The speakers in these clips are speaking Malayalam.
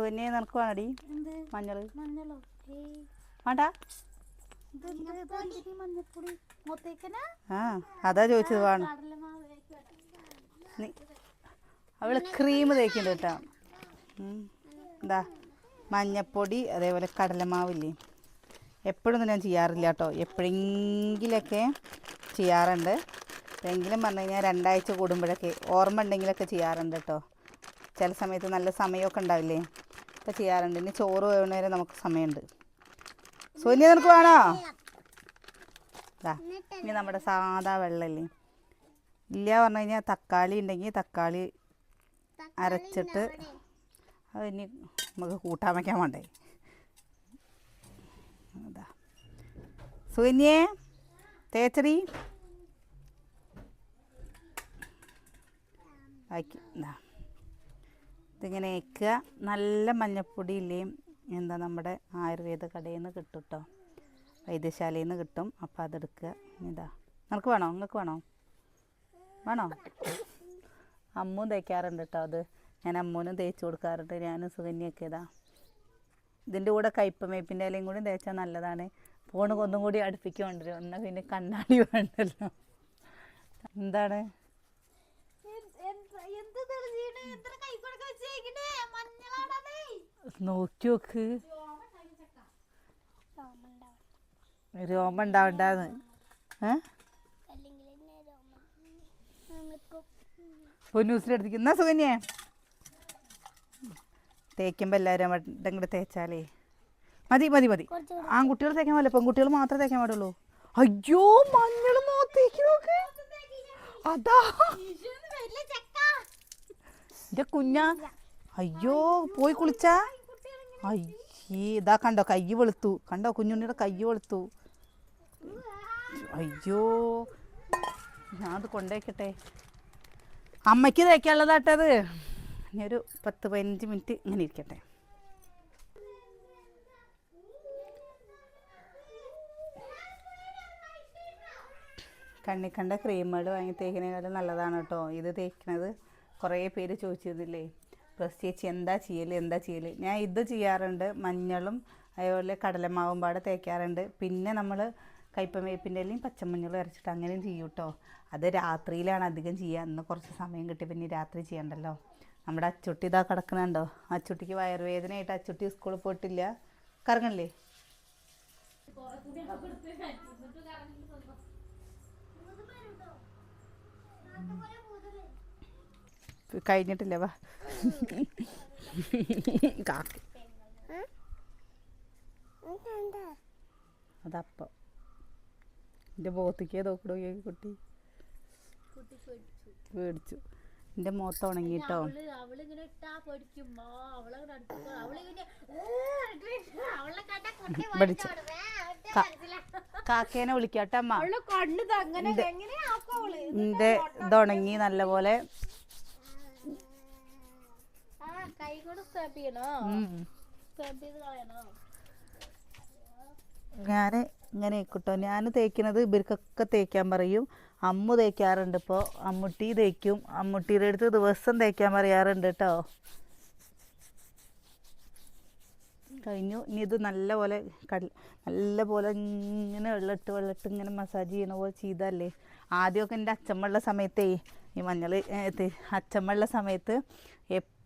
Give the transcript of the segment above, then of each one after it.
സുകന്യെ നിനക്ക് വേണടി ഏയ് വേണ്ട ആ അതാ ചോദിച്ചത് വേണം. അവൾ ക്രീം തേക്കുന്നുണ്ട് കേട്ടോ. എന്താ മഞ്ഞപ്പൊടി അതേപോലെ കടലമാവില്ലേ എപ്പോഴൊന്നും ഞാൻ ചെയ്യാറില്ല കേട്ടോ. എപ്പോഴെങ്കിലൊക്കെ ചെയ്യാറുണ്ട്. എങ്കിലും പറഞ്ഞു കഴിഞ്ഞാൽ രണ്ടാഴ്ച കൂടുമ്പോഴൊക്കെ ഓർമ്മ ഉണ്ടെങ്കിലൊക്കെ ചെയ്യാറുണ്ട് കേട്ടോ. ചില സമയത്ത് നല്ല സമയമൊക്കെ ഉണ്ടാവില്ലേ? ഒക്കെ ചെയ്യാറുണ്ട്. ഇനി ചോറ് വേണ നമുക്ക് സമയമുണ്ട്. സോനിയ നിനക്ക് വേണോ? ഇനി നമ്മുടെ സാധാ വെള്ളമല്ലേ ഇല്ല പറഞ്ഞു കഴിഞ്ഞാൽ തക്കാളി ഉണ്ടെങ്കിൽ തക്കാളി അരച്ചിട്ട് അത് ഇനി നമുക്ക് കൂട്ടാൻ വയ്ക്കാൻ വേണ്ടേ? അതാ സുകന്യേ തേച്ചടി. ആക്കി എന്താ ഇതിങ്ങനെ വയ്ക്കുക നല്ല മഞ്ഞപ്പൊടി ഇല്ലേ എന്താ നമ്മുടെ ആയുർവേദ കടയിൽ നിന്ന് കിട്ടും കേട്ടോ വൈദ്യശാലയിൽ നിന്ന് കിട്ടും. അപ്പോൾ അതെടുക്കുക. ഇതാ. നിനക്ക് വേണോ? നിങ്ങൾക്ക് വേണോ? വേണോ? അമ്മും തേക്കാറുണ്ട് കേട്ടോ അത്. ഞാൻ അമ്മൂനും തേച്ച് കൊടുക്കാറുണ്ട്. ഞാനും സുകന്യൊക്കെ ഇതാ. ഇതിന്റെ കൂടെ കയ്പ്പമേപ്പിന്റെ ഇലയും കൂടി തേച്ചാൽ നല്ലതാണ്. ഫോണ് ഒന്നും കൂടി അടുപ്പിക്ക് കൊണ്ടുവരും എന്നാൽ പിന്നെ കണ്ണാടി വേണ്ടല്ലോ. എന്താണ് എന്ത് തെളിഞ്ഞീണ് എത്ര കൈ കൊടുക്ക വെച്ചേക്കണേ മഞ്ഞളാണതേ നോക്കി നോക്ക്. രോമം ഉണ്ടാവണ്ടാന്ന് പൊന്നൂസിലെടുത്തേക്ക് എന്നാ സുകന്യേ? തേക്കുമ്പോൾ എല്ലാവരും വട്ടം കൂടെ തേച്ചാലേ. മതി മതി മതി. ആൺകുട്ടികൾ തേക്കാൻ പാടില്ല പെൺകുട്ടികൾ മാത്രമേ തേക്കാൻ പാടുള്ളൂ. അയ്യോ മഞ്ഞൾ മോത്തേക്ക് നോക്ക്. അതാ. എന്റെ കുഞ്ഞ. അയ്യോ പോയി കുളിച്ചാ? അയ്യേ ഇതാ കണ്ടോ കൈ വെളുത്തു. കണ്ടോ കുഞ്ഞുണ്ണിയുടെ കൈ വെളുത്തു. അയ്യോ ഞാൻ അത് കൊണ്ടേക്കട്ടെ. അമ്മയ്ക്ക് തേക്കാനുള്ളതാട്ടത് ഇനി ഒരു പത്ത് പതിനഞ്ച് മിനിറ്റ് ഇങ്ങനെ ഇരിക്കട്ടെ. കണ്ണി കണ്ട ക്രീമുകൾ വാങ്ങി തേക്കുന്നതിനേക്കാളും നല്ലതാണ് കേട്ടോ. ഇത് തേക്കുന്നത് കുറേ പേര് ചോദിച്ചിരുന്നില്ലേ പ്ലസ് ചേച്ചി എന്താ ചെയ്യൽ എന്താ ചെയ്യൽ ഞാൻ ഇത് ചെയ്യാറുണ്ട്. മഞ്ഞളും അതേപോലെ കടലമാവും പാടെ തേക്കാറുണ്ട്. പിന്നെ നമ്മൾ കയ്പമേപ്പിന്റെ ഇലയും പച്ചമഞ്ഞളും അരച്ചിട്ട് അങ്ങനെയും ചെയ്യും കേട്ടോ അത് രാത്രിയിലാണ് അധികം ചെയ്യുക അന്ന് കുറച്ച് സമയം കിട്ടി പിന്നെ രാത്രി ചെയ്യണ്ടല്ലോ. നമ്മുടെ അച്ചുട്ടി ഇതാ കിടക്കുന്നുണ്ടോ? അച്ചുട്ടിക്ക് വയറുവേദനയായിട്ട് അച്ചുട്ടി സ്കൂളിൽ പോയിട്ടില്ല. കറങ്ങല്ലേ കഴിഞ്ഞിട്ടില്ല വാ. കാക്ക. അതപ്പം. എന്റെ ബോത്തിക്കേ നോക്കണോ കുട്ടി. പേടിച്ചു. എന്റെ മുഖത്ത് ഉണങ്ങിട്ടോ പഠിച്ചു കാക്കേനെ വിളിക്കാട്ടമ്മ എന്റെ ഇതുണങ്ങി നല്ലപോലെ കൈ കൊണ്ട് സ്ക്രബ് ചെയ്യണോ? ഉം. സ്ക്രബ് ചെയ്ത് കളയണോ? ഞാൻ ഇങ്ങനെ കേട്ടോ ഞാൻ തേക്കുന്നത് ഇവർക്കൊക്കെ തേക്കാൻ പറയും. അമ്മ തേക്കാറുണ്ട് ഇപ്പോൾ അമ്മുട്ടി തേക്കും. അമ്മുട്ടിയുടെ അടുത്ത് ദിവസം തേക്കാൻ പറയാറുണ്ട് കേട്ടോ കഴിഞ്ഞു. ഇനി ഇത് നല്ല പോലെ കട നല്ല പോലെ ഇങ്ങനെ വെള്ളമിട്ട് വെള്ളമിട്ട് ഇങ്ങനെ മസാജ് ചെയ്യണ പോലെ ചെയ്തല്ലേ ആദ്യമൊക്കെ എന്റെ അച്ചമ്മയുള്ള സമയത്തേ ഈ മഞ്ഞൾ അച്ചമ്മയുള്ള സമയത്ത് എപ്പോഴും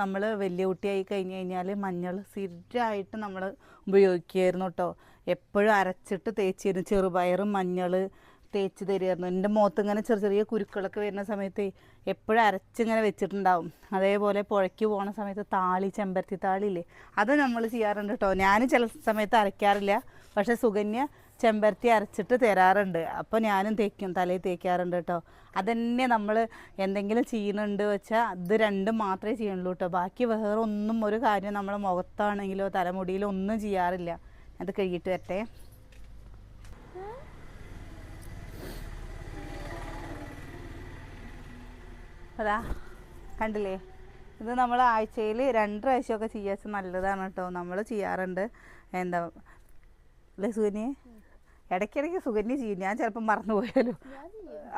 നമ്മൾ വലിയ കുട്ടിയായി കഴിഞ്ഞ് കഴിഞ്ഞാൽ മഞ്ഞൾ സ്ഥിരമായിട്ട് നമ്മൾ ഉപയോഗിക്കുമായിരുന്നു കേട്ടോ എപ്പോഴും അരച്ചിട്ട് തേച്ചിരുന്നു. ചെറുപയറും മഞ്ഞൾ തേച്ച് തരുമായിരുന്നു എന്റെ മുഖത്ത് ഇങ്ങനെ ചെറിയ ചെറിയ കുരുക്കളൊക്കെ വരുന്ന സമയത്ത് എപ്പോഴും അരച്ചിങ്ങനെ വെച്ചിട്ടുണ്ടാവും. അതേപോലെ പുഴയ്ക്ക് പോകുന്ന സമയത്ത് താളി ചെമ്പരത്തി താളിയില്ലേ അത് നമ്മൾ ചെയ്യാറുണ്ട് കേട്ടോ ഞാൻ ചില സമയത്ത് അരയ്ക്കാറില്ല. പക്ഷേ സുകന്യ ചെമ്പരത്തി അരച്ചിട്ട് തരാറുണ്ട്. അപ്പോൾ ഞാനും തേക്കും തലയിൽ തേക്കാറുണ്ട് കേട്ടോ. അതന്നെ നമ്മൾ എന്തെങ്കിലും ചെയ്യുന്നുണ്ട് വെച്ചാൽ അത് രണ്ടും മാത്രമേ ചെയ്യുള്ളൂ കേട്ടോ. ബാക്കി വേറെ ഒന്നും ഒരു കാര്യം നമ്മൾ മുഖത്താണെങ്കിലോ തലമുടിയിലോ ഒന്നും ചെയ്യാറില്ല. അത് കഴുകിയിട്ട് വരട്ടെ. അതാ കണ്ടില്ലേ? ഇത് നമ്മൾ ആഴ്ചയിൽ രണ്ട് പ്രാവശ്യമൊക്കെ ചെയ്യാച്ച നല്ലതാണ് കേട്ടോ. നമ്മൾ ചെയ്യാറുണ്ട്. എന്താ സുകന്യെ ഇടയ്ക്കിടയ്ക്ക് സുഗന്യ ചെയ്യും. ഞാൻ ചിലപ്പോൾ മറന്നു പോയാലോ?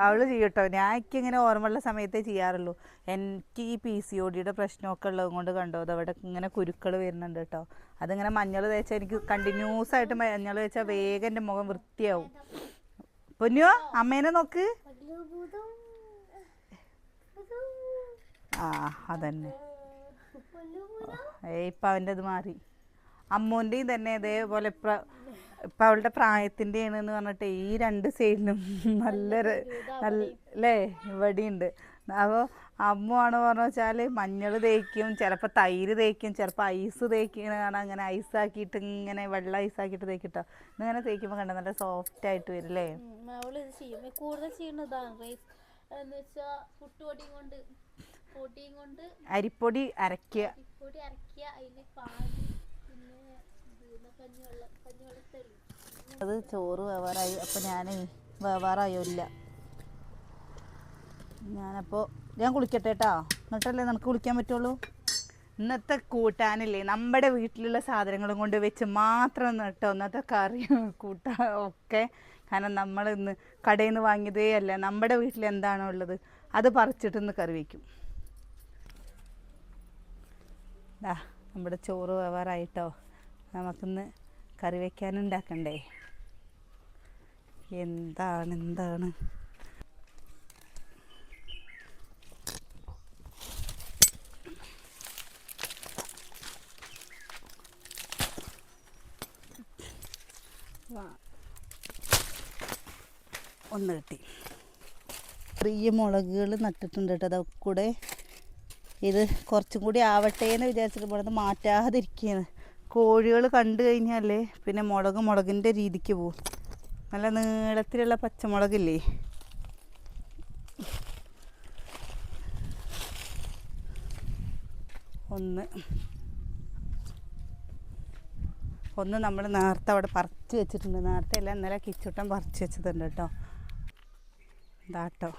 അവൾ ചെയ്യട്ടോ? ഞാൻ ഇങ്ങനെ ഓർമ്മയുള്ള സമയത്തേ ചെയ്യാറുള്ളൂ. എനിക്ക് ഈ പി സി ഒ ഡിയുടെ പ്രശ്നമൊക്കെ ഉള്ളത് കൊണ്ട് കണ്ടോ? അതവിടെ ഇങ്ങനെ കുരുക്കൾ വരുന്നുണ്ട് കേട്ടോ. അതിങ്ങനെ മഞ്ഞൾ തേച്ചാൽ എനിക്ക് കണ്ടിന്യൂസ് ആയിട്ട് മഞ്ഞൾ തേച്ചാൽ വേഗം എന്റെ മുഖം വൃത്തിയാവും. പൊന്നിയോ അമ്മേനെ നോക്ക്. ആ അതന്നെ. ഏ ഇപ്പം അവന്റെ അത് മാറി. അമ്മൂന്റെയും തന്നെ ഇതേപോലെ ഇപ്പം ഇപ്പം അവളുടെ പ്രായത്തിന്റെയാണ് എന്ന് പറഞ്ഞിട്ട് ഈ രണ്ട് സൈഡിലും നല്ലൊരു നല്ലേ അല്ലേ ഇവിടെയുണ്ട്. അപ്പോൾ അമ്മുവാണ് പറഞ്ഞു വെച്ചാൽ മഞ്ഞൾ തേക്കും ചിലപ്പോൾ തൈര് തേക്കും ചിലപ്പോൾ ഐസ് തേക്കുന്ന അങ്ങനെ ഐസാക്കിയിട്ട് ഇങ്ങനെ വെള്ളം ഐസാക്കിയിട്ട് തേക്കിട്ടോ. ഇങ്ങനെ തേക്കുമ്പോൾ കണ്ട നല്ല സോഫ്റ്റ് ആയിട്ട് വരും അല്ലേ കൂടുതൽ ചെയ്യുന്നതാണ് കൊണ്ട് കൊണ്ട് അരിപ്പൊടി അരക്കുക പിന്നെ ഇത് കഞ്ഞിവെള്ളം കഞ്ഞിവെള്ളത്തരി അത് ചോറ് വേവാറായി അപ്പോൾ ഞാൻ വേവാറായോ ഇല്ല ഞാനപ്പോൾ ഞാൻ കുളിക്കട്ടെ കേട്ടോ എന്നിട്ടല്ലേ നമുക്ക് കുളിക്കാൻ പറ്റുള്ളൂ? ഇന്നത്തെ കൂട്ടാനില്ലേ നമ്മുടെ വീട്ടിലുള്ള സാധനങ്ങളും കൊണ്ട് വെച്ച് മാത്രം കേട്ടോ ഇന്നത്തെ കറി കൂട്ടാ ഒക്കെ. കാരണം നമ്മൾ ഇന്ന് കടയിൽ നിന്ന് വാങ്ങിയതേ അല്ല. നമ്മുടെ വീട്ടിൽ എന്താണോ ഉള്ളത് അത് പറിച്ചിട്ട് ഇന്ന് കറി വയ്ക്കും ദാ നമ്മുടെ ചോറ് വേവാറായിട്ടോ നമുക്കിന്ന് കറി വയ്ക്കാനുണ്ടാക്കണ്ടേ എന്താണ് എന്താണ്? ഒന്ന് കിട്ടി. ചെറിയ മുളകുകൾ നട്ടിട്ടുണ്ട് കേട്ടോ അതൊക്കെ കൂടെ ഇത് കുറച്ചും കൂടി ആവട്ടെ എന്ന് വിചാരിച്ചിട്ട് ഇവിടെ മാറ്റാതിരിക്കുകയാണ്. കോഴികൾ കണ്ടു കഴിഞ്ഞാലേ പിന്നെ മുളക് മുളകിന്റെ രീതിക്ക് പോവും. നല്ല നീളത്തിലുള്ള പച്ചമുളകില്ലേ? ഒന്ന്. ഒന്ന് നമ്മൾ നേരത്തെ അവിടെ പറിച്ച് വെച്ചിട്ടുണ്ട്. നേരത്തെ അല്ല ഇന്നലെ കിച്ചുട്ടൻ പറിച്ച് വെച്ചിട്ടുണ്ട് കേട്ടോ. ഇതാട്ടോ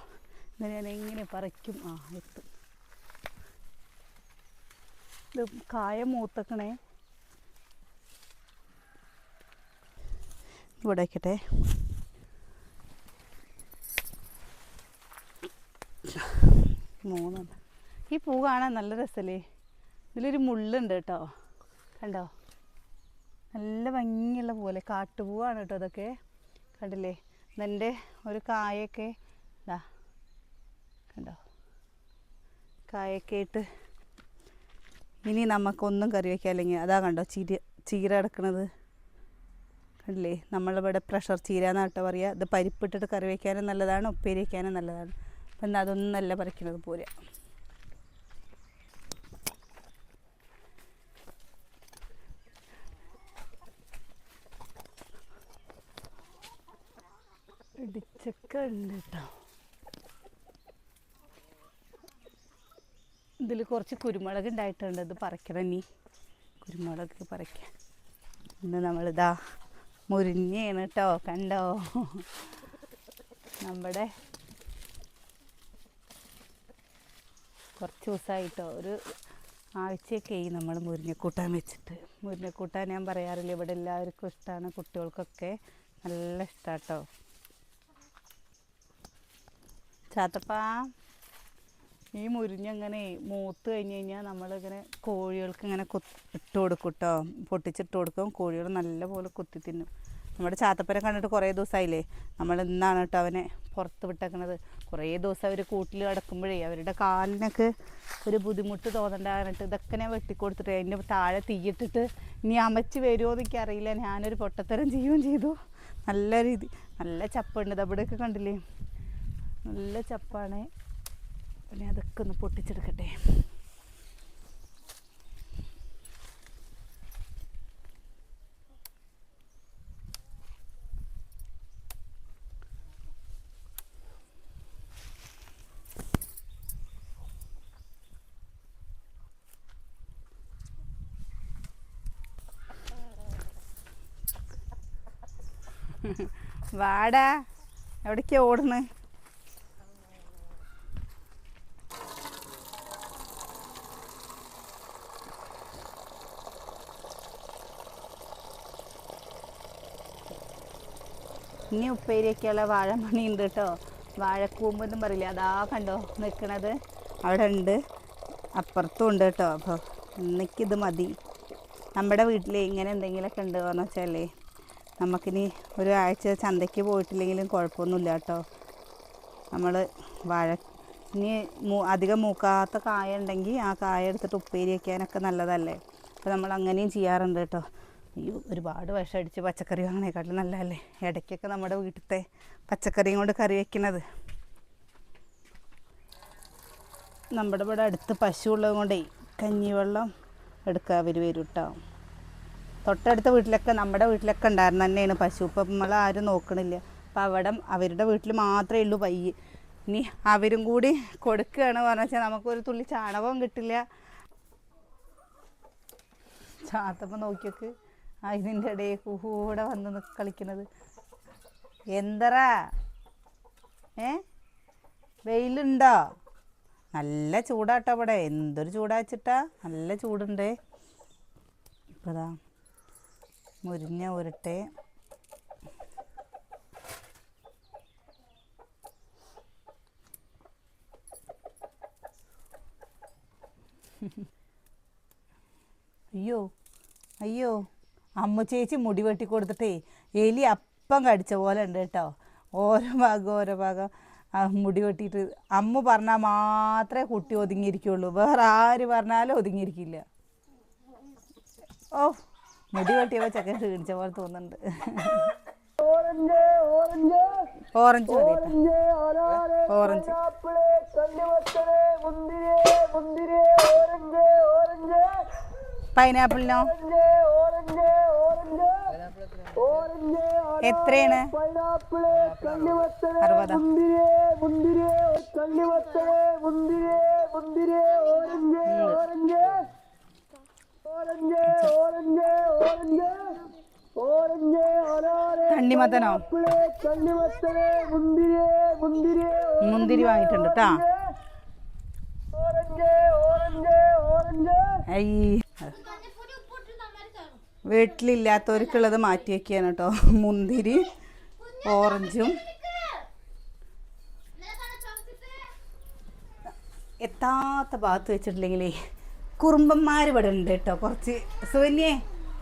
ഇന്നലെ ഞാൻ എങ്ങനെ പറിക്കും? ആ എത്തും. ഇത് കായ മൂത്തക്കണേ. ഇവിടെ വയ്ക്കട്ടെ ഈ പൂ കാണാൻ നല്ല രസമല്ലേ ഇതിലൊരു മുള്ളുണ്ട് കേട്ടോ. കണ്ടോ? നല്ല ഭംഗിയുള്ള പോലെ കാട്ടുപൂവാണ് കേട്ടോ അതൊക്കെ കണ്ടില്ലേ? ഇതെന്റെ ഒരു കായൊക്കെ. ഇതാ കണ്ടോ? കായൊക്കെ ഇട്ട് ഇനി നമുക്കൊന്നും കറി വയ്ക്കാം അല്ലെങ്കിൽ അതാ കണ്ടോ? ചീര ചീര കിടക്കണത്. കണ്ടില്ലേ നമ്മളിവിടെ പ്രഷർ ചീര എന്നാട്ടോ പറയുക ഇത് പരിപ്പിട്ടിട്ട് കറി വയ്ക്കാനും നല്ലതാണ് ഉപ്പേരി വയ്ക്കാനും നല്ലതാണ്. അപ്പം എന്നാൽ അതൊന്നും നല്ല പറിക്കുന്നത് പോരാ. ഇടിച്ചൊക്കെ ഉണ്ട് കേട്ടോ ഇതിൽ കുറച്ച് കുരുമുളക് ഉണ്ടായിട്ടുണ്ട് ഇത് പറിക്കണം നീ കുരുമുളക് പറിക്കാം ഇന്ന് നമ്മളിതാ മുരിഞ്ഞയാണ് കേട്ടോ കണ്ടോ? നമ്മുടെ കുറച്ച് ദിവസമായിട്ടോ ഒരു ആഴ്ചയൊക്കെ ആയി നമ്മൾ മുരിഞ്ഞക്കൂട്ടാൻ വെച്ചിട്ട്. മുരിഞ്ഞക്കൂട്ടാൻ ഞാൻ പറയാറില്ല ഇവിടെ എല്ലാവർക്കും ഇഷ്ടമാണ് കുട്ടികൾക്കൊക്കെ നല്ല ഇഷ്ടാട്ടോ. ചാത്തപ്പാ. ഈ മുരിഞ്ഞങ്ങനെ മൂത്ത് കഴിഞ്ഞ് കഴിഞ്ഞാൽ നമ്മളിങ്ങനെ കോഴികൾക്ക് ഇങ്ങനെ കൊത്ത് ഇട്ട് കൊടുക്കും കേട്ടോ പൊട്ടിച്ചിട്ട് കൊടുക്കും. കോഴികൾ നല്ലപോലെ കുത്തി തിന്നും. നമ്മുടെ ചാത്തപ്പനെ കണ്ടിട്ട് കുറേ ദിവസമായില്ലേ നമ്മൾ ഇന്നാണ് കേട്ടോ അവനെ പുറത്ത് വിട്ടേക്കണത്. കുറേ ദിവസം അവർ കൂട്ടിൽ കിടക്കുമ്പോഴേ അവരുടെ കാലിനൊക്കെ ഒരു ബുദ്ധിമുട്ട് തോന്നണ്ട പറഞ്ഞിട്ട് ഇതൊക്കെ ഞാൻ വെട്ടിക്കൊടുത്തിട്ട് അതിന്റെ താഴെ തീയിട്ടിട്ട് ഇനി അമച്ച് വരുമോ എന്നൊക്കെ അറിയില്ല. ഞാനൊരു പൊട്ടത്തരം ചെയ്യുകയും ചെയ്തു. നല്ല രീതി. നല്ല ചപ്പുണ്ട്. അവിടെയൊക്കെ കണ്ടില്ലേ? നല്ല ചപ്പാണ്. പിന്നെ അതൊക്കെ ഒന്ന് പൊട്ടിച്ചെടുക്കട്ടെ. വാടാ എവിടേക്കാ ഓടുന്നത് ഇനി ഉപ്പേരിയൊക്കെയുള്ള വാഴമണി ഉണ്ട് കേട്ടോ വാഴക്കൂമ്പെന്നും പറയില്ല അതാ കണ്ടോ നിൽക്കണത് അവിടെ ഉണ്ട് അപ്പുറത്തും ഉണ്ട് കേട്ടോ. അപ്പോൾ ഇന്നിക്കിത് മതി. നമ്മുടെ വീട്ടിൽ ഇങ്ങനെ എന്തെങ്കിലുമൊക്കെ ഉണ്ട് എന്ന് വെച്ചാലേ നമുക്കിനി ഒരാഴ്ച ചന്തയ്ക്ക് പോയിട്ടില്ലെങ്കിലും കുഴപ്പമൊന്നുമില്ല കേട്ടോ. നമ്മൾ വാഴ ഇനി മൂ അധികം മൂക്കാത്ത കായ ഉണ്ടെങ്കിൽ ആ കായ എടുത്തിട്ട് ഉപ്പേരി വയ്ക്കാനൊക്കെ നല്ലതല്ലേ? അപ്പോൾ നമ്മൾ അങ്ങനെയും ചെയ്യാറുണ്ട് കേട്ടോ. ഈ ഒരുപാട് വിഷം അടിച്ച് പച്ചക്കറി വാങ്ങണേക്കാട്ടിലും നല്ലതല്ലേ? ഇടയ്ക്കൊക്കെ നമ്മുടെ വീട്ടിലത്തെ പച്ചക്കറിയും കൊണ്ട് കറി വയ്ക്കുന്നത് നമ്മുടെ ഇവിടെ അടുത്ത് പശു ഉള്ളത് കൊണ്ടേ കഞ്ഞിവെള്ളം എടുക്കുക അവർ വരും കേട്ടോ തൊട്ടടുത്ത വീട്ടിലൊക്കെ നമ്മുടെ വീട്ടിലൊക്കെ ഉണ്ടായിരുന്നു തന്നെയാണ് പശു. ഇപ്പം നമ്മൾ ആരും നോക്കണില്ല. അപ്പം അവിടെ അവരുടെ വീട്ടിൽ മാത്രമേ ഉള്ളൂ പയ്യ് ഇനി അവരും കൂടി കൊടുക്കുകയാണ് പറഞ്ഞു വെച്ചാൽ നമുക്കൊരു തുള്ളി ചാണകവും കിട്ടില്ല. ചാത്തപ്പം നോക്കിയൊക്കെ. ഇതിന്റെ ഇടയിൽ കൂടെ വന്ന് കളിക്കുന്നത്. എന്തറാ? ഏ? വെയിലുണ്ടോ? നല്ല ചൂടാട്ടോ ഇവിടെ. എന്തൊരു ചൂടാച്ചിട്ടാ നല്ല ചൂടുണ്ടേ. ഇപ്പതാ മുരിഞ്ഞ ഉരുട്ടെ. അയ്യോ അയ്യോ. അമ്മ ചേച്ചി മുടി വെട്ടി കൊടുത്തിട്ടേ എലി അപ്പം കടിച്ച പോലെ ഉണ്ട് കേട്ടോ. ഓരോ ഭാഗം ഓരോ ഭാഗം. മുടി വെട്ടിയിട്ട് അമ്മ പറഞ്ഞാൽ മാത്രമേ കുട്ടി ഒതുങ്ങിയിരിക്കുള്ളൂ. വേറെ ആര് പറഞ്ഞാലും ഒതുങ്ങിയിരിക്കില്ല. ഓ മുടി വെട്ടിയപ്പോൾ ചെക്കൻ ക്ഷീണിച്ച പോലെ തോന്നുന്നുണ്ട്. Orange orange orange. പൈനാപ്പിളിനോ? എത്രയാണ്? തണ്ണിമത്തനോ മുന്തിരി വാങ്ങിയിട്ടുണ്ട് കേട്ടോ വീട്ടിലില്ലാത്തവർക്കുള്ളത് മാറ്റി വയ്ക്കുകയാണ് കേട്ടോ. മുന്തിരി ഓറഞ്ചും. എത്താത്ത ഭാഗത്ത് വെച്ചിട്ടില്ലെങ്കിലേ കുറുമ്പന്മാർ ഇവിടെ ഉണ്ട് കേട്ടോ. കുറച്ച് സുവന്യേ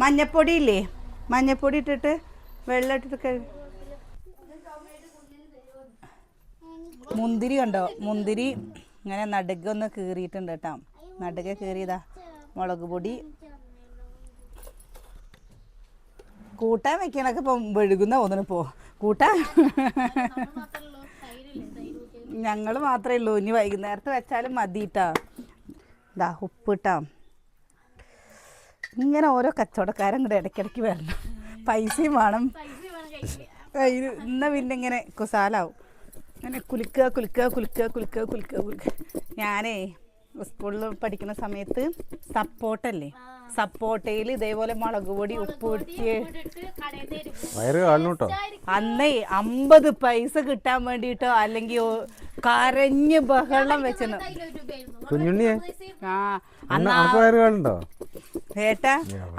മഞ്ഞപ്പൊടി ഇല്ലേ? മഞ്ഞപ്പൊടി ഇട്ടിട്ട് വെള്ളം ഇട്ടിട്ട് മുന്തിരി കണ്ടോ? മുന്തിരി ഇങ്ങനെ നടുകൊന്ന് കീറിയിട്ടുണ്ട് കേട്ടോ. നടുക കീറിയതാ. മുളക് പൊടി. കൂട്ടാൻ വെക്കാനൊക്കെ ഇപ്പം വെഴുകുന്ന തോന്നണ പോ കൂട്ടാൻ ഞങ്ങൾ മാത്രമേ ഉള്ളൂ. ഇനി വൈകുന്നേരത്ത് വെച്ചാലും മതി കേട്ടാ ഇതാ ഉപ്പിട്ടാ ഇങ്ങനെ ഓരോ കച്ചവടക്കാരും കൂടെ ഇടയ്ക്കിടയ്ക്ക് വരണം. പൈസയും വേണം. കയ്യിൽ ഇന്ന പിന്നെ ഇങ്ങനെ കുസാലാവും. അങ്ങനെ കുലുക്കുക കുലുക്കുക കുലുക്കുക കുലുക്കുക കുലുക്കുക കുലുക്കുക. ഞാനേ സ്കൂളിൽ പഠിക്കുന്ന സമയത്ത് സപ്പോട്ടല്ലേ? സപ്പോട്ടയിൽ ഇതേപോലെ മുളക് പൊടി ഉപ്പ് കേട്ടോ അന്നേ അമ്പത് പൈസ കിട്ടാൻ വേണ്ടിട്ടോ അല്ലെങ്കിൽ കരഞ്ഞ് ബഹളം വെച്ചെന്ന്. കുഞ്ഞുണ്ണിയെ? ആ അന്നാ ഏട്ടാ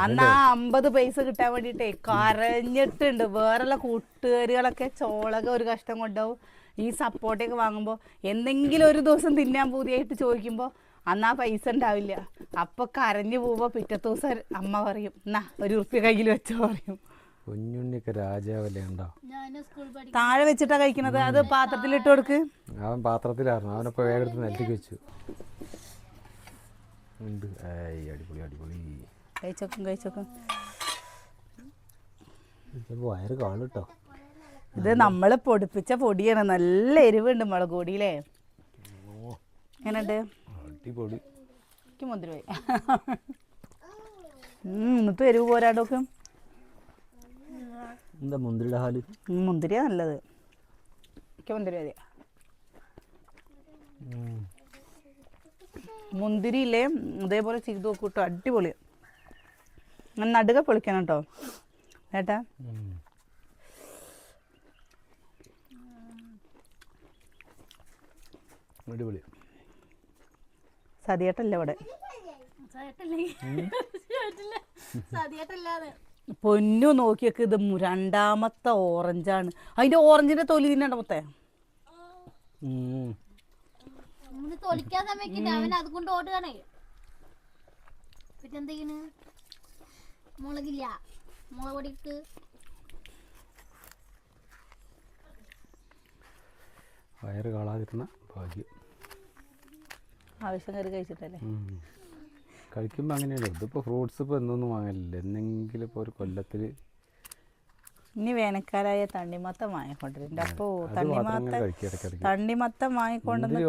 അന്ന് ആ അമ്പത് പൈസ കിട്ടാൻ വേണ്ടിട്ടേ കരഞ്ഞിട്ടുണ്ട്. വേറെയുള്ള കൂട്ടുകാരികളൊക്കെ ചോളക ഒരു കഷ്ടം കൊണ്ടാവും. ഈ സപ്പോർട്ടൊക്കെ വാങ്ങുമ്പോൾ എന്തെങ്കിലും ഒരു ദിവസം തിന്നാൻ പൂതിയായിട്ട് ചോദിക്കുമ്പോൾ അന്നാ പൈസ ഉണ്ടാവില്ല. അപ്പോൾ കരഞ്ഞു പോവുമ്പോ പിറ്റത്തെ ദിവസം അമ്മ പറയും എന്നാ ഒരു ഉറുപ്പ്യ കയ്യിൽ വെച്ചോ പറയും. കുഞ്ഞുണ്ണിക്ക് രാജാവല്ലേ ഉണ്ടോ? താഴെ വെച്ചിട്ടാ കഴിക്കണത്? അത് പാത്രത്തിലിട്ട് കൊടുക്ക്. അവൻ പാത്രത്തിലായിരുന്നു. അവനപ്പോൾ വേഗത്ത് നെല്ലിക്ക് വെച്ചു. ഉണ്ട്. അടിപൊളി അടിപൊളി. കഴിച്ചോക്കും കഴിച്ചോക്കും. വയറ് കാണും കേട്ടോ ഇത് നമ്മൾ പൊടിപ്പിച്ച പൊടിയാണ്. നല്ല എരിവുണ്ട് മുളക് പൊടിയിലേ. എങ്ങനെയുണ്ട്? അടിപൊളി. എനിക്ക് എന്നിട്ട് എരിവ് പോരാടോക്ക്. എന്താ മുന്തിരിയുടെ ഹാൽ? മുന്തിരിയാ നല്ലത്. എനിക്ക് മുന്തിരി മതി. മുന്തിരിയില്ലേ? ഇതേപോലെ ചെയ്ത് നോക്കൂട്ടോ അടിപൊളി. നടുക പൊളിക്കണം കേട്ടോ. ഏട്ടാ. അടിപൊളി. സതിയേട്ടല്ല ഇവിടെ? പൊന്നു നോക്കിയൊക്കെ ഇത് രണ്ടാമത്തെ ഓറഞ്ചാണ്. അതിന്റെ ഓറഞ്ചിന്റെ തൊലി തിന്നണ്ട മൊത്തേ? തൊലിക്കാൻ സമയക്കില്ല. അവൻ അതുകൊണ്ട് ഓടുകയാണേ. മുളകില്ല. മുളക് പൊടിക്ക് വയറ് കാളാതിരുന്ന ഭാഗ്യം. ആവശ്യം കയറി കഴിച്ചിട്ടല്ലേ. കഴിക്കുമ്പോൾ അങ്ങനെയാണ് ഇതിപ്പോൾ ഫ്രൂട്ട്സ് ഇപ്പോൾ എന്നൊന്നും വാങ്ങലില്ല? എന്തെങ്കിലും ഇപ്പോൾ ഒരു കൊല്ലത്തിൽ ഇനി വേനൽക്കാലായ തണ്ണിമത്തം വാങ്ങിക്കൊണ്ടിരുന്നുണ്ട് അപ്പോ തണ്ണിമത്തം തണ്ണിമത്തം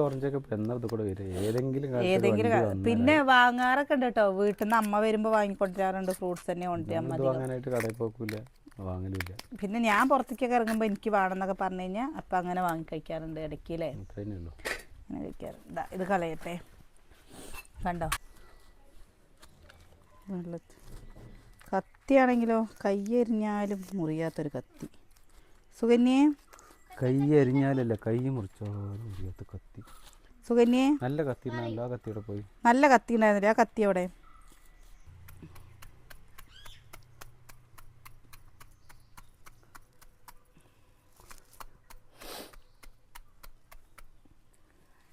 ഓറഞ്ചൊക്കെ ഏതെങ്കിലും പിന്നെ വാങ്ങാറൊക്കെ ഉണ്ട് കേട്ടോ. വീട്ടിൽ നിന്ന് അമ്മ വരുമ്പോ വാങ്ങിക്കൊണ്ടിരാറുണ്ട് ഫ്രൂട്ട്സ് തന്നെ കൊണ്ടുവരാൻ വാങ്ങലില്ല. പിന്നെ ഞാൻ പുറത്തേക്കൊക്കെ ഇറങ്ങുമ്പോൾ എനിക്ക് വേണമെന്നൊക്കെ പറഞ്ഞു കഴിഞ്ഞാൽ അപ്പം അങ്ങനെ വാങ്ങി കഴിക്കാറുണ്ട് ഇടയ്ക്ക് അങ്ങനെ കഴിക്കാറുണ്ട് ദാ, ഇത് കളയട്ടെ. കണ്ടോ? വെള്ളത്തി. കത്തിയാണെങ്കിലോ കയ്യെരിഞ്ഞാലും മുറിയാത്തൊരു കത്തി. സുകന്യേ? കൈ അരിഞ്ഞാലല്ല കൈ മുറിച്ചാലും മുറിയാത്ത കത്തി. സുകന്യേ? നല്ല കത്തി നല്ല കത്തിയുടെ പോയി? നല്ല കത്തി ഉണ്ടായിരുന്നില്ല? ആ കത്തി അവിടെ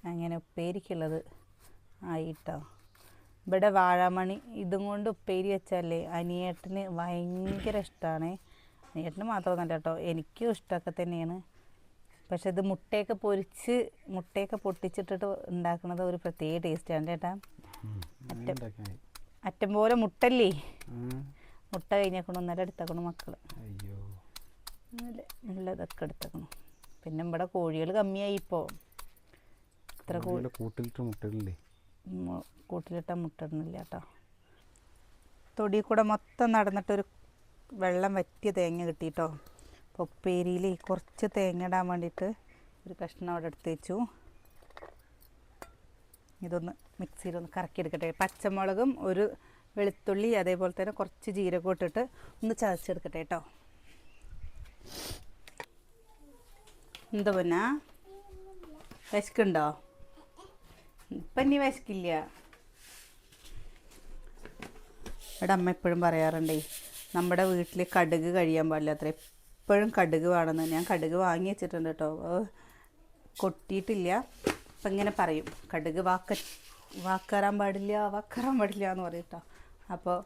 അങ്ങനെ ഉപ്പേരിക്കുള്ളത്. ആയിട്ടോ. ഇവിടെ വാഴമണി ഇതും കൊണ്ട് ഉപ്പേരി വെച്ചാലേ അനിയേട്ടന് ഭയങ്കര ഇഷ്ടമാണ് അനിയേട്ടന് മാത്രമൊന്നല്ല കേട്ടോ എനിക്കും ഇഷ്ടമൊക്കെ തന്നെയാണ്. പക്ഷെ ഇത് മുട്ടയൊക്കെ പൊരിച്ച് മുട്ടയൊക്കെ പൊട്ടിച്ചിട്ടിട്ട് ഉണ്ടാക്കുന്നത് ഒരു പ്രത്യേക ടേസ്റ്റാണ് ചേട്ടാ അറ്റം പോലെ മുട്ടല്ലേ? മുട്ട കഴിഞ്ഞേക്കണം ഒന്നര എടുത്തേക്കണം അയ്യോ. നല്ല നല്ലതൊക്കെ എടുത്തേക്കണം. പിന്നെ ഇവിടെ കോഴികൾ കമ്മിയായി ഇപ്പോൾ കോഴിയുടെ കൂട്ടിലിട്ട് മുട്ടിടില്ലേ കൂട്ടിലിട്ട മുട്ടിടുന്നില്ല കേട്ടോ തൊടി കൂടെ മൊത്തം നടന്നിട്ടൊരു വെള്ളം വറ്റിയ തേങ്ങ കിട്ടിട്ടോ. അപ്പോൾ ഉപ്പേരിയിൽ കുറച്ച് തേങ്ങ ഇടാൻ വേണ്ടിയിട്ട് ഒരു കഷ്ണം അവിടെ എടുത്ത് വെച്ചു. ഇതൊന്ന് മിക്സിയിലൊന്ന് കറക്കിയെടുക്കട്ടെ. പച്ചമുളകും ഒരു വെളുത്തുള്ളി അതേപോലെ തന്നെ കുറച്ച് ജീരകം ഇട്ടിട്ട് ഒന്ന് ചതച്ചെടുക്കട്ടെ കേട്ടോ എന്താ പിന്നെ വിശക്കുണ്ടോ? ഇപ്പം ഇനി അമ്മ എപ്പോഴും പറയാറുണ്ടേ നമ്മുടെ വീട്ടിൽ കടുക് കഴിയാൻ പാടില്ല അത്ര. എപ്പോഴും കടുക് വേണമെന്ന്. ഞാൻ കടുക് വാങ്ങി വെച്ചിട്ടുണ്ട് കേട്ടോ. കൊട്ടിയിട്ടില്ല. അപ്പം ഇങ്ങനെ പറയും കടുക് വാക്ക വാക്കറാൻ പാടില്ല വാക്കറാൻ പാടില്ല എന്ന് പറയും കേട്ടോ. അപ്പോൾ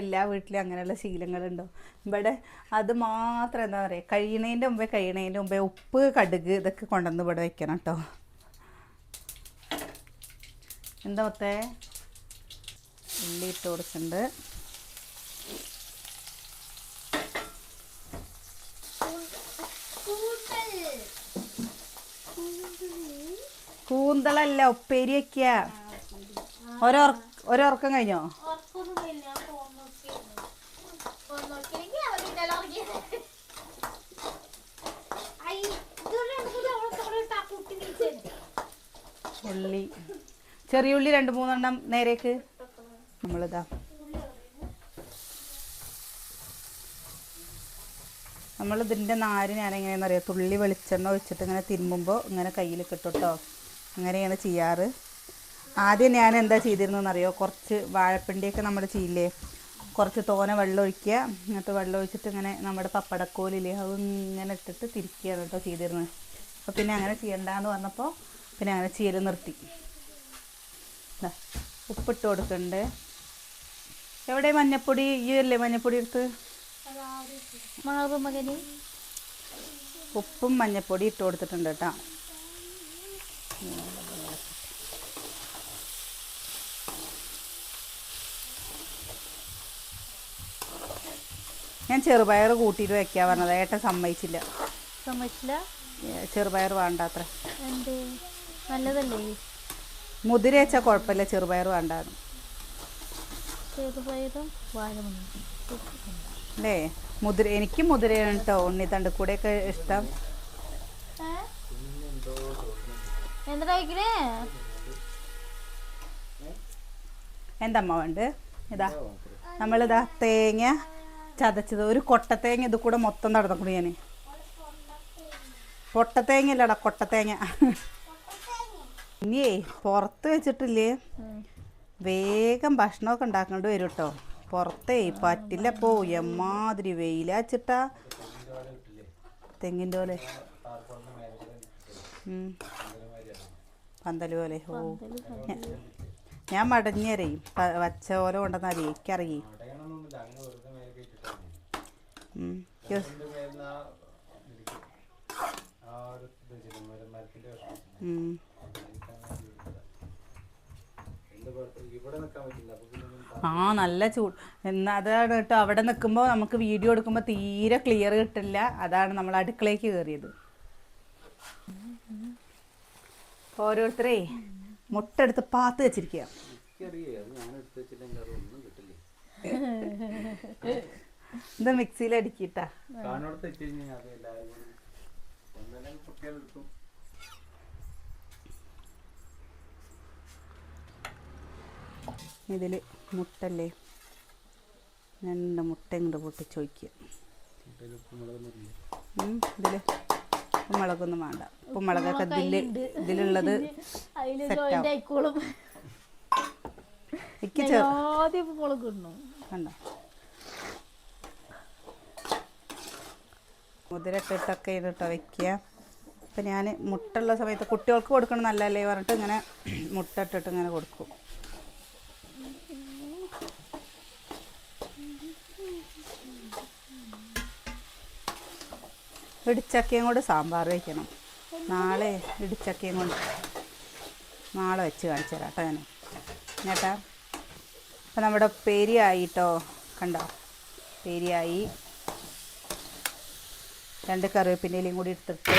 എല്ലാ വീട്ടിലും അങ്ങനെയുള്ള ശീലങ്ങളുണ്ടോ? ഇവിടെ അത് മാത്രം എന്താ പറയുക കഴിയണതിന്റെ മുമ്പേ കഴിയണതിന്റെ മുമ്പേ ഉപ്പ് കടുക് ഇതൊക്കെ കൊണ്ടുവന്ന് ഇവിടെ വെക്കണം കേട്ടോ. എന്താ മൊത്തേ ഉള്ളി ഇട്ട് കൊടുക്കുന്നുണ്ട് കൂന്തളല്ല ഉപ്പേരിയൊക്കെയ ഒരുറക്കം കഴിഞ്ഞോ? ഉള്ളി. ചെറിയ ഉള്ളി രണ്ട് മൂന്നെണ്ണം നേരേക്ക്. നമ്മളിതാ. നമ്മൾ ഇതിന്റെ നാര് ഞാൻ എങ്ങനെയാണെന്ന് അറിയാം തുള്ളി വെളിച്ചെണ്ണ ഒഴിച്ചിട്ട് ഇങ്ങനെ തിരുമ്പുമ്പോൾ ഇങ്ങനെ കയ്യിൽ കിട്ടും അങ്ങനെയാണ് ചെയ്യാറ്. ആദ്യം ഞാൻ എന്താ ചെയ്തിരുന്നതെന്ന് അറിയോ കുറച്ച് വാഴപ്പിണ്ടിയൊക്കെ നമ്മൾ ചെയ്യില്ലേ കുറച്ച് തോന വെള്ളം ഒഴിക്കുക. എന്നിട്ട് വെള്ളം ഒഴിച്ചിട്ട് ഇങ്ങനെ നമ്മുടെ പപ്പടക്കോലില്ലേ? അത് ഇങ്ങനെ ഇട്ടിട്ട് തിരിക്കുകയാണ് കേട്ടോ ചെയ്തിരുന്നത്. അപ്പോൾ പിന്നെ അങ്ങനെ ചെയ്യണ്ടെന്ന് പറഞ്ഞപ്പോൾ പിന്നെ അങ്ങനെ ചെയ്യൽ നിർത്തി. ഉപ്പിട്ട് കൊടുക്കുന്നുണ്ട് എവിടെ മഞ്ഞപ്പൊടി? ഈ അല്ലേ മഞ്ഞപ്പൊടി എടുത്ത്? ഉപ്പും മഞ്ഞപ്പൊടി ഇട്ട് കൊടുത്തിട്ടുണ്ട് കേട്ടോ. ഞാൻ ചെറുപയർ കൂട്ടിയിട്ട് വെക്കാൻ പറഞ്ഞത്. ഏട്ടൻ സമ്മതിച്ചില്ല. സമ്മതിച്ചില്ല? ചെറുപയർ വേണ്ട അത്ര നല്ലതല്ലേ? മുതിര വെച്ചാൽ കുഴപ്പമില്ല ചെറുപയർ ചെറുപയറും വാഴമണി അല്ലേ? മുതിര എനിക്ക് മുതിരയാണ് കേട്ടോ ഉണ്ണിത്തണ്ട് കൂടെയൊക്കെ ഇഷ്ടം. എന്താ ഇഷ്ടം എന്തമ്മ വേണ്ട ഇതാ നമ്മളിതാ തേങ്ങ ചതച്ചത്. ഒരു കൊട്ടത്തേങ്ങ ഇത് കൂടെ മൊത്തം നടന്നു ഞാൻ പൊട്ടത്തേങ്ങ ഇല്ലടാ കൊട്ടത്തേങ്ങ ഇനിയേ പുറത്ത് വെച്ചിട്ടില്ലേ? വേഗം ഭക്ഷണമൊക്കെ ഉണ്ടാക്കേണ്ടി വരും കേട്ടോ പുറത്തേ പറ്റില്ല. പോ എമ്മാതിരി വെയിലാച്ചിട്ടാ തെങ്ങിന്റെ പോലെ. പന്തൽ പോലെ. ഓ. ഞാൻ മടഞ്ഞരയും വച്ച പോലെ കൊണ്ടെന്ന് അറിയിക്കറിയ ഉം. യ്യോ. ഉം. ആ നല്ല ചൂട് എന്നാ അതാണ് കേട്ടോ. അവിടെ നിൽക്കുമ്പോൾ നമുക്ക് വീഡിയോ എടുക്കുമ്പോൾ തീരെ ക്ലിയർ കിട്ടില്ല. അതാണ് നമ്മൾ അടുക്കളയ്ക്ക് കയറിയത് ഓരോരുത്തരേ മുട്ട എടുത്ത് പാത്ത് വെച്ചിരിക്കുക ഇത് മിക്സിയിൽ അടിക്കിട്ടാ കാണോടത്ത് വെച്ച് കഴിഞ്ഞാൽ അത് എല്ലാവരും കൂടി ഒന്നെല്ലാം കുട്ടികളെടുക്കും ഇതിൽ മുട്ടല്ലേ? രണ്ട് മുട്ട ഇങ്ങോട്ട് പൊട്ടിച്ച് വയ്ക്കുക ഇതിൽ ഉപ്പുമുളകൊന്നും വേണ്ട. ഉപ്പുമുളകൊക്കെ ഇതിൽ ഇതിലുള്ളത് വയ്ക്കുക എനിക്ക് കണ്ടോ? മുതിരട്ടിട്ടൊക്കെ ഇട്ടോ വെക്കുക. അപ്പം ഞാൻ മുട്ടുള്ള സമയത്ത് കുട്ടികൾക്ക് കൊടുക്കണം നല്ലല്ലേ പറഞ്ഞിട്ട് ഇങ്ങനെ മുട്ട ഇട്ടിട്ട് ഇങ്ങനെ കൊടുക്കും. ഇടിച്ചക്കയും കൊണ്ട് സാമ്പാർ വയ്ക്കണം നാളെ ഇടിച്ചക്കയും കൊണ്ട് നാളെ വെച്ച് കാണിച്ചു തരാം കേട്ടോ ഞാൻ ചേട്ടാ അപ്പം നമ്മുടെ പേരിയായിട്ടോ കണ്ടോ? പേരിയായി രണ്ട് കറിവേപ്പിന്റെയിലും കൂടി എടുത്തിട്ട്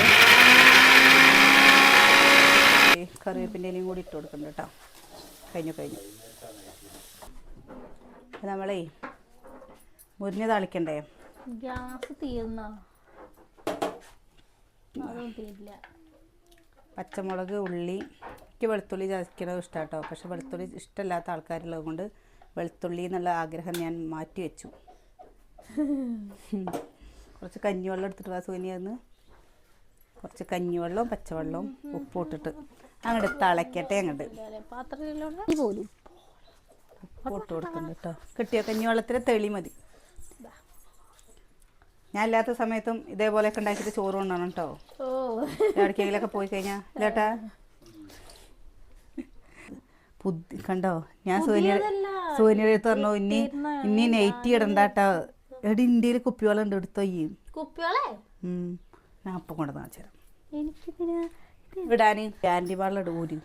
കറിവേപ്പിന്റെയിലും കൂടി ഇട്ട് കൊടുക്കുന്നു കേട്ടോ. കഴിഞ്ഞു കഴിഞ്ഞു. നമ്മളേ മുരിഞ്ഞ് താളിക്കണ്ടേ? ഗ്യാസ് തീർന്ന? പച്ചമുളക് ഉള്ളി എനിക്ക് വെളുത്തുള്ളി ചതയ്ക്കണത് ഇഷ്ടം കേട്ടോ പക്ഷെ വെളുത്തുള്ളി ഇഷ്ടമല്ലാത്ത ആൾക്കാരുള്ളത് കൊണ്ട് വെളുത്തുള്ളി എന്നുള്ള ആഗ്രഹം ഞാൻ മാറ്റി വെച്ചു. കുറച്ച് കഞ്ഞിവെള്ളം എടുത്തിട്ട് വാ സൂനിയെന്ന് കുറച്ച് കഞ്ഞിവെള്ളവും പച്ചവെള്ളവും ഉപ്പും ഇട്ടിട്ട് അങ്ങോട്ട് തിളയ്ക്കട്ടെ അങ്ങോട്ട് ഉപ്പിട്ട് കൊടുക്കുന്നുണ്ട് കേട്ടോ. കിട്ടിയ കഞ്ഞിവെള്ളത്തിന് തെളി മതി. ഞാൻ ഇല്ലാത്ത സമയത്തും ഇതേപോലെയൊക്കെ ഉണ്ടാക്കിയിട്ട് ചോറ് കൊണ്ടാണ് കേട്ടോ. എവിടേക്കെങ്കിലൊക്കെ പോയി കഴിഞ്ഞാൽ ഇല്ലേട്ടാ. പുതി കണ്ടോ? ഞാൻ സോനിയ പുതിയതല്ല. സോനിയുടെ അടുത്ത് പറഞ്ഞു ഇനി ഇനി നെയ്റ്റി ഇടണ്ടാട്ടോ. എടി ഇന്ത്യയിൽ കുപ്പിവെള്ളം ഉണ്ട് എടുത്തോ ഈ? ഞാൻ അപ്പം കൊണ്ടുവന്ന് വെച്ചു തരാം. ഇടാന് ക്യാൻഡി വെള്ളം ഇടൂരി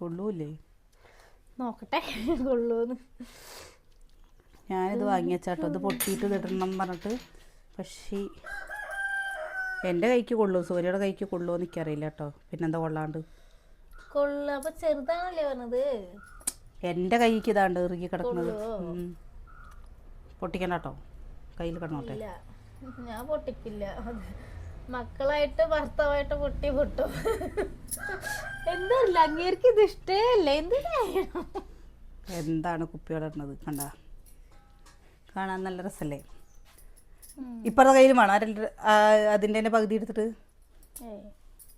കൊള്ളൂല്ലേ? നോക്കട്ടെ. കൊള്ളൂന്ന്. ഞാനിത് വാങ്ങിയച്ചാട്ടോ. ഇത് പൊട്ടിയിട്ട് ഇത് ഇടണം പറഞ്ഞിട്ട്. പക്ഷേ എന്റെ കൈക്ക് കൊള്ളൂ സൂര്യയുടെ കൈക്ക് കൊള്ളുമോ എനിക്കറിയില്ല കേട്ടോ പിന്നെന്താ കൊള്ളാണ്ട്? കൊള്ളു. അപ്പൊ ചെറുതാണല്ലേ പറഞ്ഞത്? എന്റെ കൈക്ക് ഇതാണ്ട് ഇറുകി കിടക്കുന്നത്. പൊട്ടിക്കണ്ട കേട്ടോ കയ്യിൽ കിടന്നോട്ടെ. ഞാൻ പൊട്ടിക്കില്ല മക്കളായിട്ട് ഭർത്താവായിട്ട് പൊട്ടി പൊട്ടും. എന്തല്ല അങ്ങേർക്ക് ഇത് ഇഷ്ടേ എന്തിനാ എന്താണ് കുപ്പികളിടുന്നത് കണ്ട? കാണാൻ നല്ല രസല്ലേ? ഇപ്പറത്തെ കയ്യിലും വേണം? അതിന്റെ തന്നെ പകുതി എടുത്തിട്ട്?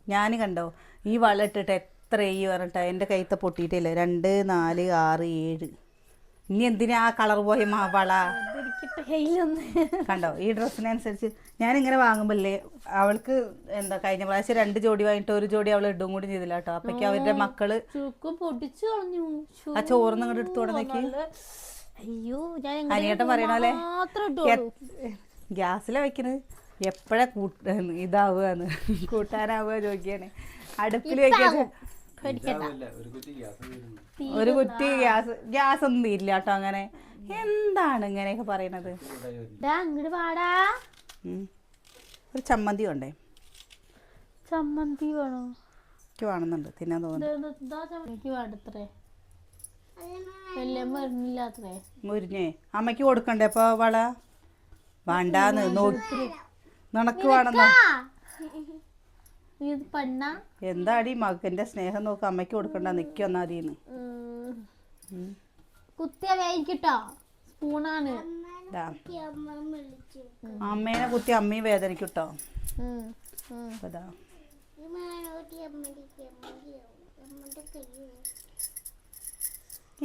ഞാൻ കണ്ടോ ഈ വള ഇട്ടിട്ട് എത്ര ഈ പറഞ്ഞിട്ട് എന്റെ കയ്യത്തെ പൊട്ടിയിട്ടില്ല? രണ്ട് നാല് ആറ് ഏഴ്. ഇനി എന്തിനാ ആ കളർ പോയ മാവള കണ്ടോ ഈ ഡ്രസ്സിനനുസരിച്ച് ഞാനിങ്ങനെ വാങ്ങുമ്പോഴല്ലേ അവൾക്ക് എന്താ കഴിഞ്ഞ പ്രാവശ്യം രണ്ട് ജോഡി വാങ്ങിട്ട് ഒരു ജോഡി അവൾ ഇടും കൂടി ചെയ്തില്ല കേട്ടോ. അപ്പൊക്ക് അവരുടെ മക്കൾ ആ ചോറിന്ന് ഇങ്ങോട്ട് എടുത്തു നല്ല- അയ്യോ ഞാൻ അനിയേട്ടൻ പറയണ പോലെ മാത്രം ഗ്യാസിലാ വെക്കണത് എപ്പോഴാ കൂട്ട ഇതാവുകയെന്ന്. കൂട്ടാനാവുക ചോദിക്കാണ് അടുപ്പിൽ വെക്കാൻ ഒരു കുറ്റി ഗ്യാസ് ഗ്യാസ് ഗ്യാസ് ഒന്നും തീരില്ല കേട്ടോ അങ്ങനെ. എന്താണ് ഇങ്ങനെയൊക്കെ പറയണത്. ഒരു ചമ്മന്തി വേണ്ടേ? ചമ്മന്തി വേണോ? എനിക്ക് വേണമെന്നുണ്ട്. തിന്നാൻ തോന്നുന്നു എനിക്ക് വേണ്ടത്രേ എല്ലാം വരുന്നില്ലാത്രേ മുരിഞ്ഞേ. അമ്മയ്ക്ക് കൊടുക്കണ്ടേ അപ്പൊ വള? വേണ്ടാന്ന്. നോക്കി നിനക്ക് വേണമെന്നോ ഇത് പെണ്ണ? എന്താടി മകന്റെ സ്നേഹം നോക്ക്. അമ്മയ്ക്ക് കൊടുക്കണ്ട. നിക്കി വന്നാ മതിന്ന് കുത്തിയ വേവിക്കിട്ടോ സ്പൂണാണ്. ദാ. അമ്മേനെ കുത്തി അമ്മയും വേദനിക്കട്ടോ. അതാ.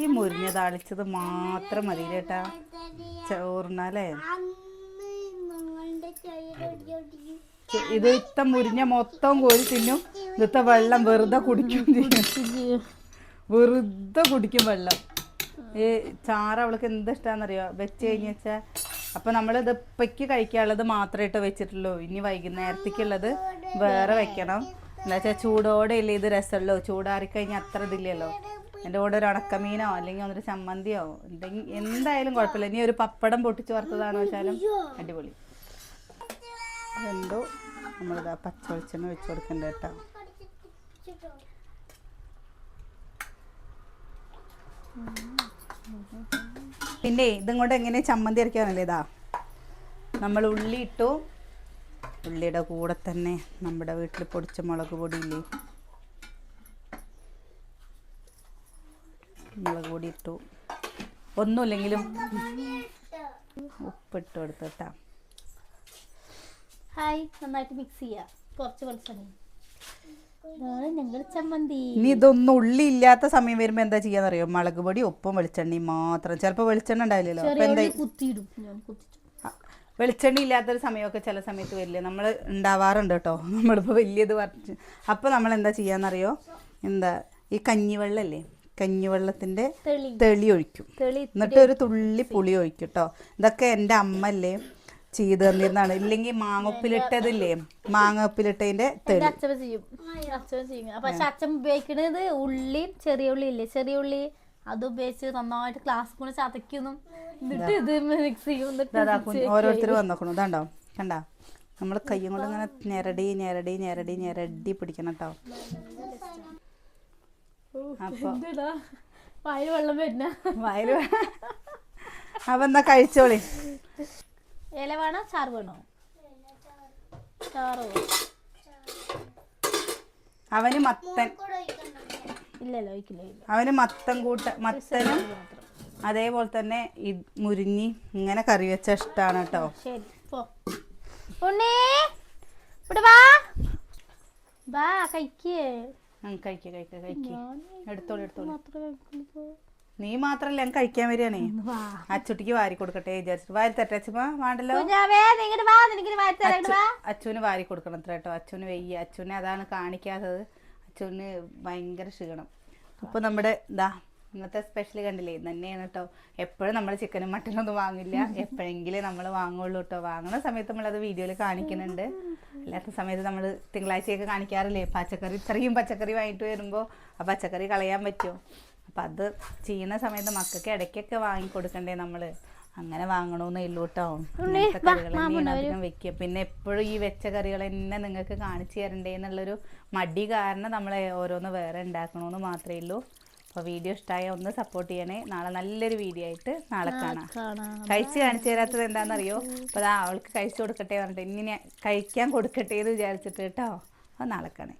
ഈ മുരിഞ്ഞ താളിച്ചത് മാത്രം മതി കേട്ടാ ചോറിനാലേ ഇത് ഇത്ത മുരിഞ്ഞ മൊത്തം കോരി തിന്നും. ഇന്നത്തെ വെള്ളം വെറുതെ കുടിക്കും. വെറുതെ കുടിക്കും വെള്ളം. ഈ ചാറ് അവൾക്ക് എന്ത് ഇഷ്ടമാണെന്നറിയോ വെച്ച് കഴിഞ്ഞ് വെച്ചാൽ അപ്പം നമ്മളിത് ഇപ്പയ്ക്ക് കഴിക്കാനുള്ളത് മാത്രമേ ഇട്ട് വെച്ചിട്ടുള്ളൂ. ഇനി വൈകുന്നേരത്തേക്കുള്ളത് വേറെ വെക്കണം. എന്താ വെച്ചാൽ ചൂടോടെ ഇല്ലേ ഇത് രസമുള്ളൂ ചൂടാറിക്കഴിഞ്ഞാൽ അത്ര ഇതില്ലല്ലോ. എന്റെ കൂടെ ഒരു ഉണക്കമീനോ അല്ലെങ്കിൽ ഒന്നൊരു ചമ്മന്തിയോ എന്തെങ്കിലും എന്തായാലും കുഴപ്പമില്ല. ഇനി ഒരു പപ്പടം പൊട്ടിച്ച് വറുത്തതാണോ വെച്ചാലും അടിപൊളി. അതെന്തോ നമ്മളിതാ പച്ച വെളിച്ചെണ്ണ വെച്ച് കൊടുക്കണ്ട കേട്ടോ പിന്നെ ഇതും കൊണ്ട് എങ്ങനെ ചമ്മന്തി അരയ്ക്കാനല്ലേ ഇതാ? നമ്മൾ ഉള്ളി ഇട്ടു. ഉള്ളിയുടെ കൂടെ തന്നെ നമ്മുടെ വീട്ടിൽ പൊടിച്ച മുളക് പൊടിയില്ലേ? മുളക് പൊടി ഇട്ടു. ഒന്നുമില്ലെങ്കിലും ഉപ്പിട്ട് കൊടുത്തിട്ടാ. ഹായ് നന്നായിട്ട് മിക്സ് ചെയ്യാം. കുറച്ച് വെളിച്ചെണ്ണ. ഇനി ഇതൊന്നും ഉള്ളി ഇല്ലാത്ത സമയം വരുമ്പോ എന്താ ചെയ്യാന്നറിയോ? മുളക് പൊടി ഉപ്പും വെളിച്ചെണ്ണയും മാത്രം. ചിലപ്പോ വെളിച്ചെണ്ണ ഉണ്ടാവില്ലല്ലോ. അപ്പം എന്താ വെളിച്ചെണ്ണ ഇല്ലാത്തൊരു സമയമൊക്കെ ചില സമയത്ത് വരില്ല? നമ്മൾ ഉണ്ടാവാറുണ്ട് കേട്ടോ. നമ്മളിപ്പോൾ വലിയത് പറഞ്ഞു അപ്പോൾ നമ്മൾ എന്താ ചെയ്യാന്നറിയോ? എന്താ ഈ കഞ്ഞിവെള്ളല്ലേ? കഞ്ഞിവെള്ളത്തിന്റെ തെളി. ഒഴിക്കും. എന്നിട്ട് ഒരു തുള്ളി പുളി ഒഴിക്കും കേട്ടോ ഇതൊക്കെ എന്റെ അമ്മല്ലേ ചെയ്ത് തന്നിരുന്നാണ് ഇല്ലെങ്കിൽ മാങ്ങപ്പിലിട്ടതില്ലേ? മാങ്ങപ്പിലിട്ടതിന്റെ തെളി. അച്ഛൻ ചെയ്യും. അച്ഛൻ ചെയ്യും. പക്ഷെ അച്ഛൻ ഉപയോഗിക്കുന്നത് ഉള്ളിയും ചെറിയ ഉള്ളി ഇല്ലേ? ചെറിയ ഉള്ളി. അത് ഉപയോഗിച്ച് നന്നായിട്ട് ക്ലാസ് കൂടെ എന്നിട്ട് ഇത്. മിക്സ് ചെയ്യും. ഓരോരുത്തർ വന്നോക്കണു. ഇതാണ്ടോ? കണ്ട? നമ്മൾ കൈയും കൊണ്ട് ഇങ്ങനെ ഞെരടി ഞെരടി ഞെരടി ഞെരടി പിടിക്കണം കേട്ടോ വായിൽ വെള്ളം വരുന്ന. വയൽ അപ്പം എന്നാ കഴിച്ചോളി. ഇല വേണോ? ചാറ് വേണോ? ചാറോ? അവന് മത്തൻ. ഇല്ലല്ലോ ഒഴിക്കില്ല അവന് മത്തൻ കൂട്ട മത്തനും അതേപോലെ തന്നെ ഈ മുരിഞ്ഞി ഇങ്ങനെ കറി വെച്ച ഇഷ്ടാണ് കേട്ടോ. ശരി. പോ. ഉണ്ണി ഇവിടെ വാ. വാ കഴിക്കേ. കഴിക്കുക കഴിക്കുക കഴിക്കുക എടുത്തോളൂ എടുത്തോളൂ. നീ മാത്രല്ല ഞാൻ കഴിക്കാൻ വരികയാണേ? അച്ചുട്ടിക്ക് വാരി കൊടുക്കട്ടെ വിചാരിച്ചിട്ട്. വാരി തട്ടെ തട്ടച്ചപ്പ വേണ്ടല്ലോ? അച്ഛന് വാരി അച്ചുവിന് കൊടുക്കണം അത്ര കേട്ടോ. അച്ചുവിന് വെയ്യ. അച്ചുവിനെ അതാണ് കാണിക്കാത്തത്. അച്ചുവിന് ഭയങ്കര ക്ഷീണം. അപ്പോൾ നമ്മുടെ ഇതാ ഇന്നത്തെ സ്പെഷ്യൽ കണ്ടില്ലേ? ഇന്ന് തന്നെയാണ് കേട്ടോ എപ്പോഴും നമ്മൾ ചിക്കനും മട്ടനും ഒന്നും വാങ്ങില്ല. എപ്പോഴെങ്കിലും നമ്മൾ വാങ്ങുള്ളൂ കേട്ടോ വാങ്ങുന്ന സമയത്ത് നമ്മളത് വീഡിയോയിൽ കാണിക്കുന്നുണ്ട്. അല്ലാത്ത സമയത്ത് നമ്മൾ തിങ്കളാഴ്ചയൊക്കെ കാണിക്കാറില്ലേ? പച്ചക്കറി ഇത്രയും പച്ചക്കറി വാങ്ങിട്ട് വരുമ്പോൾ ആ പച്ചക്കറി കളയാൻ പറ്റുമോ അപ്പം അത് ചെയ്യുന്ന സമയത്ത് മക്കൾക്ക് ഇടയ്ക്കൊക്കെ വാങ്ങി കൊടുക്കണ്ടേ നമ്മൾ അങ്ങനെ വാങ്ങണമെന്നേ ഉള്ളൂ കേട്ടോ കറികൾ തന്നെയാണ് അധികം വെക്കുക. പിന്നെ എപ്പോഴും ഈ വെച്ച കറികൾ തന്നെ നിങ്ങൾക്ക് കാണിച്ചു തരണ്ടേ എന്നുള്ളൊരു മടി കാരണം നമ്മളെ ഓരോന്ന് വേറെ ഉണ്ടാക്കണമെന്ന് മാത്രമേ ഉള്ളൂ. അപ്പോൾ വീഡിയോ ഇഷ്ടമായ ഒന്ന് സപ്പോർട്ട് ചെയ്യണേ. നാളെ നല്ലൊരു വീഡിയോ ആയിട്ട് നാളെ കാണാം. കഴിച്ച് കാണിച്ചു തരാത്തത് എന്താണെന്നറിയോ അപ്പോൾ അതാ അവൾക്ക് കഴിച്ചു കൊടുക്കട്ടെ പറഞ്ഞിട്ട് ഇങ്ങനെ കഴിക്കാൻ കൊടുക്കട്ടെ എന്ന് വിചാരിച്ചിട്ട് കേട്ടോ. അപ്പോൾ നാളെ കാണാം.